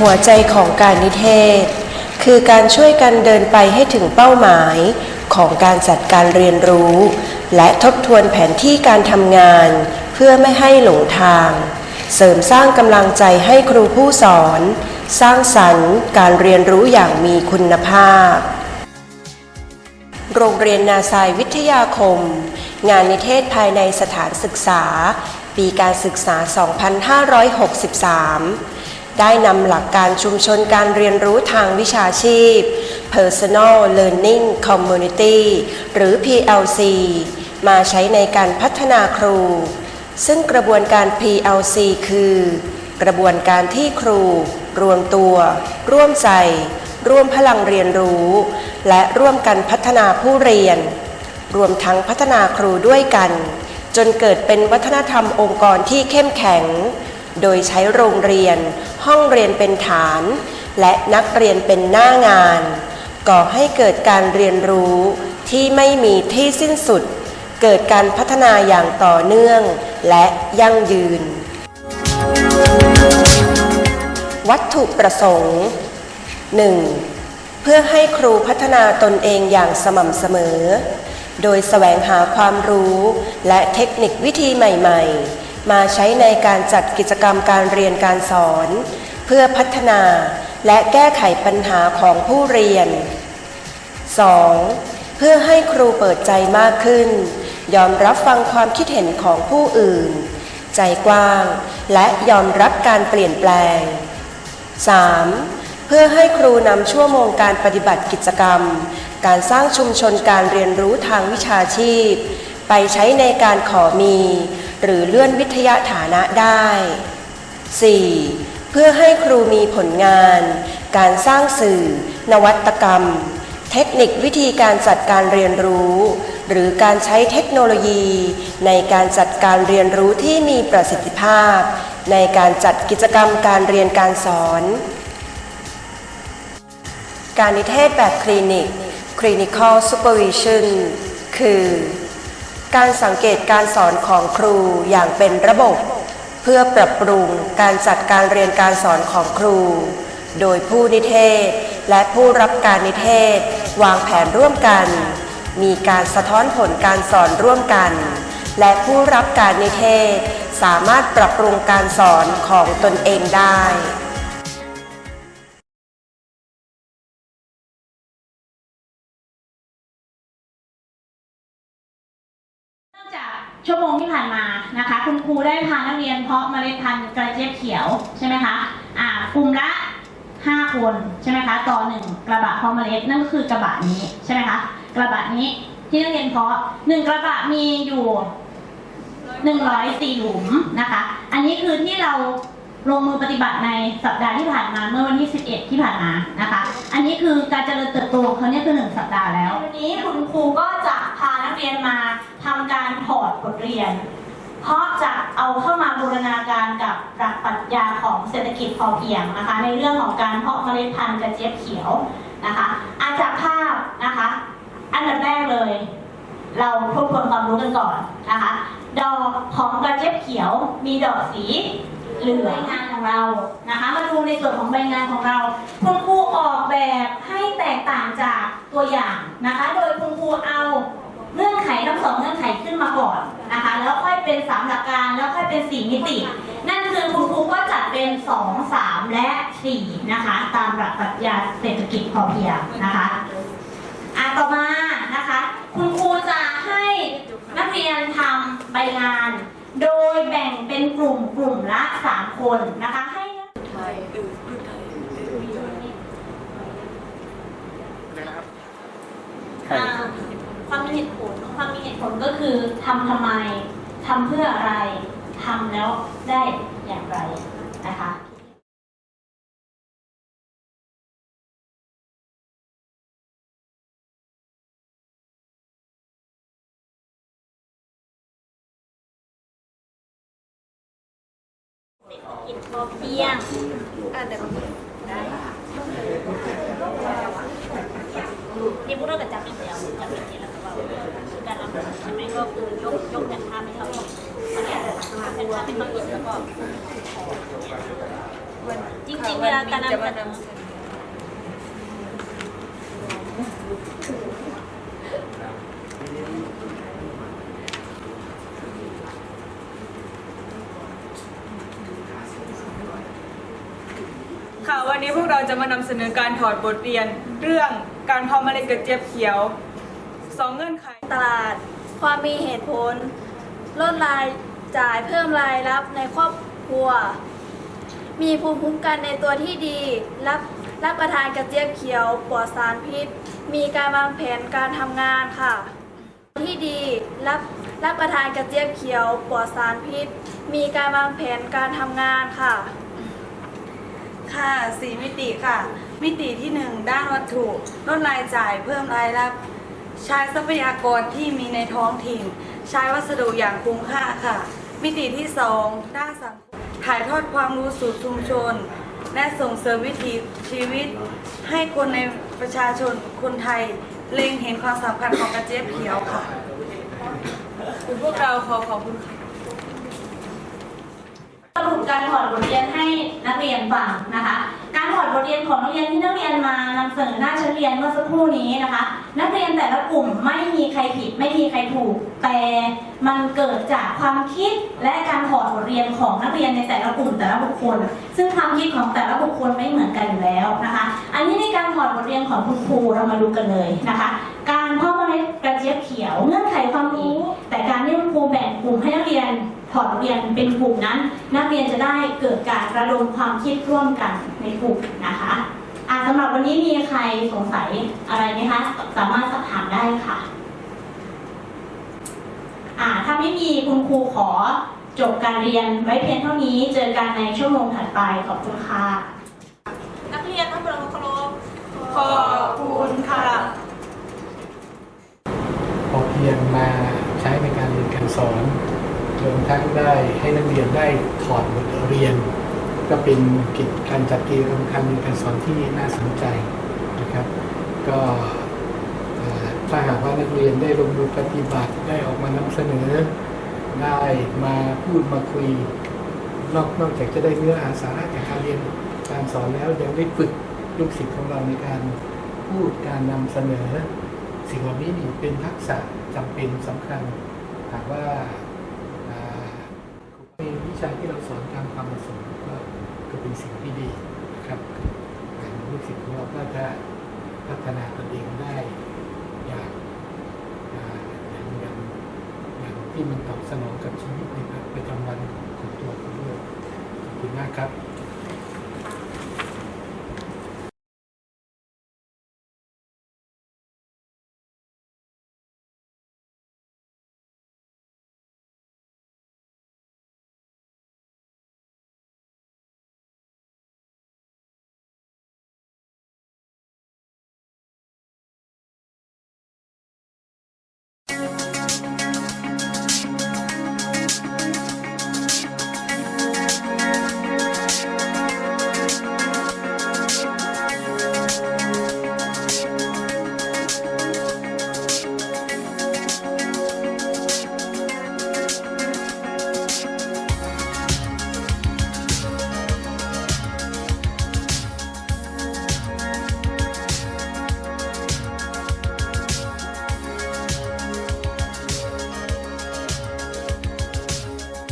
หัวใจของการนิเทศ คือการช่วยกันเดินไปให้ถึงเป้าหมายของการจัดการเรียนรู้ และทบทวนแผนที่การทำงาน เพื่อไม่ให้หลงทาง เสริมสร้างกำลังใจให้ครูผู้สอน สร้างสรรค์การเรียนรู้อย่างมีคุณภาพ โรงเรียนนาซายวิทยาคม งานนิเทศภายในสถานศึกษา ปีการศึกษา 2563 ได้นำหลักการชุมชนการเรียนรู้ทางวิชาชีพ Personal Learning Community หรือ PLC มาใช้ในการพัฒนาครู ซึ่งกระบวนการ PLC คือ กระบวนการที่ครู รวมตัว ร่วมใจ ร่วมพลังเรียนรู้ และร่วมกันพัฒนาผู้เรียน รวมทั้งพัฒนาครูด้วยกัน จนเกิดเป็นวัฒนธรรมองค์กรที่เข้มแข็ง โดยใช้โรงเรียน ห้องเรียนเป็นฐาน และนักเรียนเป็นหน้างาน ก่อให้เกิดการเรียนรู้ที่ไม่มีที่สิ้นสุด เกิดการพัฒนาอย่างต่อเนื่องและยั่งยืน วัตถุประสงค์ 1. เพื่อให้ครูพัฒนาตนเองอย่างสม่ำเสมอ โดยแสวงหาความรู้และเทคนิควิธีใหม่ ๆ มาใช้ในการจัดกิจกรรมการเรียนการสอน เพื่อพัฒนาและแก้ไขปัญหาของผู้เรียน 2. เพื่อให้ครูเปิดใจมากขึ้น ยอมรับฟังความคิดเห็นของผู้อื่น ใจกว้างและยอมรับการเปลี่ยนแปลง 3. เพื่อให้ครูนำชั่วโมงการปฏิบัติกิจกรรม การสร้างชุมชนการเรียนรู้ทางวิชาชีพ ไปใช้ในการขอมี หรือเลื่อนวิทยาฐานะได้ 4. เพื่อให้ครูมีผลงาน การสร้างสื่อ นวัตกรรม เทคนิควิธีการจัดการเรียนรู้ หรือการใช้เทคโนโลยี ในการจัดการเรียนรู้ที่มีประสิทธิภาพ ในการจัดกิจกรรมการเรียนการสอน การนิเทศแบบคลินิก Clinical Supervision คือ การสังเกตการสอนของครูอย่างเป็นระบบ เพื่อปรับปรุงการจัดการเรียนการสอนของครู โดยผู้นิเทศ และผู้รับการนิเทศ วางแผนร่วมกัน มีการสะท้อนผลการสอนร่วมกัน และผู้รับการนิเทศ สามารถปรับปรุงการสอนของตนเองได้ ผ่านมานะคะ คุณครูได้พานักเรียนเพาะเมล็ดพันธุ์กระเจี๊ยบเขียวใช่ไหมคะอ่ากลุ่มละ5คนใช่ไหมคะต่อหนึ่งกระบะเพาะเมล็ดนั่นก็คือกระบะนี้ใช่ไหมคะกระบะนี้ที่นักเรียนเพาะหนึ่งกระบะมีอยู่หนึ่งร้อยสี่หลุมนะคะ อันนี้คือที่เราลงมือปฏิบัติในสัปดาห์ที่ผ่านมาเมื่อวันที่ 11 ที่ผ่านมานะคะ นี้คือการเจริญเติบโตของเขาเนี่ยคือหนึ่งสัปดาห์แล้ว วันนี้คุณครูก็จะพานักเรียนมาทำการถอดบทเรียน เพราะจะเอาเข้ามาบูรณาการกับหลักปรัชญาของเศรษฐกิจพอเพียงนะคะ ในเรื่องของการเพาะเมล็ดพันธุ์กระเจี๊ยบเขียวนะคะอาจากภาพนะคะ อันดับแรกเลย เราทบทวนความรู้กันก่อนนะคะ ดอกของกระเจี๊ยบเขียวมีดอกสี หลืองงานของเรานะคะ มาดูในส่วนของใบงานของเรา คุณครูออกแบบให้แตกต่างจากตัวอย่างนะคะ โดยคุณครูเอาเงื่อนไขทั้งสองเงื่อนไขขึ้นมาก่อนนะคะ แล้วค่อยเป็นสามหลักการแล้วค่อยเป็นสี่มิติ นั่นคือคุณครูก็จัดเป็นสองสามและสี่นะคะ ตามหลักปรัชญาเศรษฐกิจพอเพียงนะคะอะต่อมานะคะ คุณครูจะให้นักเรียนทำใบงาน โดยแบ่งเป็นกลุ่มกลุ่มละ 3 คนนะคะ ให้อ่าความมีเหตุผลความมีเหตุผลก็คือทำทำไมทำเพื่ออะไรทำแล้วได้อย่างไรนะคะ พอเพียงอ่าแต่ได้นี่พวกเราก็จำเป็นแล้วจำเป็นที่แล้วก็ว่าการรับใช่ไหมก็คือยกยกจากท่าพให้เขาเป็นท่าพเป็นภาพแล้วก็จริงๆเวลาการนำเสนอค่ะวันนี้พวก เราจะมานำเสนอการถอดบทเรียน เรื่องการเพาะเมล็ดกระเจี๊ยบเขียวสองเงื่อนไขตลาด ความมีเหตุผล ลดรายจ่ายเพิ่มรายรับในครอบครัว มีภูมิคุ้มกันในตัวที่ดี รับรับประทานกระเจี๊ยบเขียวปลอดสารพิษ มีการวางแผนการทำงานค่ะ ที่ดีรับรับประทานกระเจี๊ยบเขียวปลอดสารพิษ มีการวางแผนการทำงานค่ะ ค่ะสี่มิติค่ะ มิติที่หนึ่งด้านวัตถุลดรายจ่ายเพิ่มรายรับ ใช้ทรัพยากรที่มีในท้องถิ่น ใช้วัสดุอย่างคุ้มค่าค่ะ มิติที่สองด้านสังคมถ่ายทอดความรู้สู่ชุมชน และส่งเสริมวิถีชีวิต ให้คนในประชาชนคนไทยเล็งเห็นความสำคัญของกระเจี๊ยบเขียวค่ะคือพวกเราขอขอบคุณค่ะ สรุปการถอดบทเรียนให้นักเรียนฟังนะคะ การถอดบทเรียนของนักเรียนที่นักเรียนมานำเสนอหน้าชั้นเรียนเมื่อสักครู่นี้นะคะ นักเรียนแต่ละกลุ่มไม่มีใครผิดไม่มีใครถูก แต่มันเกิดจากความคิดและการถอดบทเรียนของนักเรียนในแต่ละกลุ่มแต่ละบุคคล ซึ่งความคิดของแต่ละบุคคลไม่เหมือนกันอยู่แล้วนะคะ อันนี้ในการถอดบทเรียนของคุณครูเรามาดูกันเลยนะคะ การพาะเมล็ดกระเจี๊ยบเขียวเงื่อนไขความรู้แต่การที่คุณครูแบ่งกลุ่มให้นักเรียน ถอดบทเรียนเป็นกลุ่มนั้น นักเรียนจะได้เกิดการระดมความคิดร่วมกันในกลุ่มนะคะอ่าสำหรับวันนี้มีใครสงสัยอะไรไหมคะ สามารถสอบถามได้ค่ะอ่าถ้าไม่มีคุณครูขอจบการเรียนไว้เพียงเท่านี้ เจอกันในชั่วโมงถัดไปขอบคุณค่ะ นักเรียนทั้งหมดเคารพขอบคุณค่ะพอเพียงมาใช้ในการเรียนการสอน รวมทั้งได้ให้นักเรียนได้ถอดบทเรียน ก็เป็นกิจการจัดกิจกรรมการเรียนการสอนที่น่าสนใจนะครับ ก็ถ้าหากว่านักเรียนได้ลงมือปฏิบัติได้ออกมานำเสนอ ได้มาพูดมาคุยนอกนอกจากจะได้เนื้อหาสาระจากการเรียนการสอนแล้วยังได้ฝึกลูกศิษย์ของเราในการพูดการนำเสนอ สิ่งเหล่านี้นี่เป็นทักษะจำเป็นสำคัญหากว่า ชาที่เราสอนทางความประสงค์ก็ก็เป็นสิ่งที่ดีนะครับการลูกศิษย์ของเราก็จะพัฒนาตนเองได้อย่างอ่อย่างอย่างอย่างที่มันตอบสนองกับชีวิตในประจำวันของตัวเขาด้วยขอบคุณมากครับ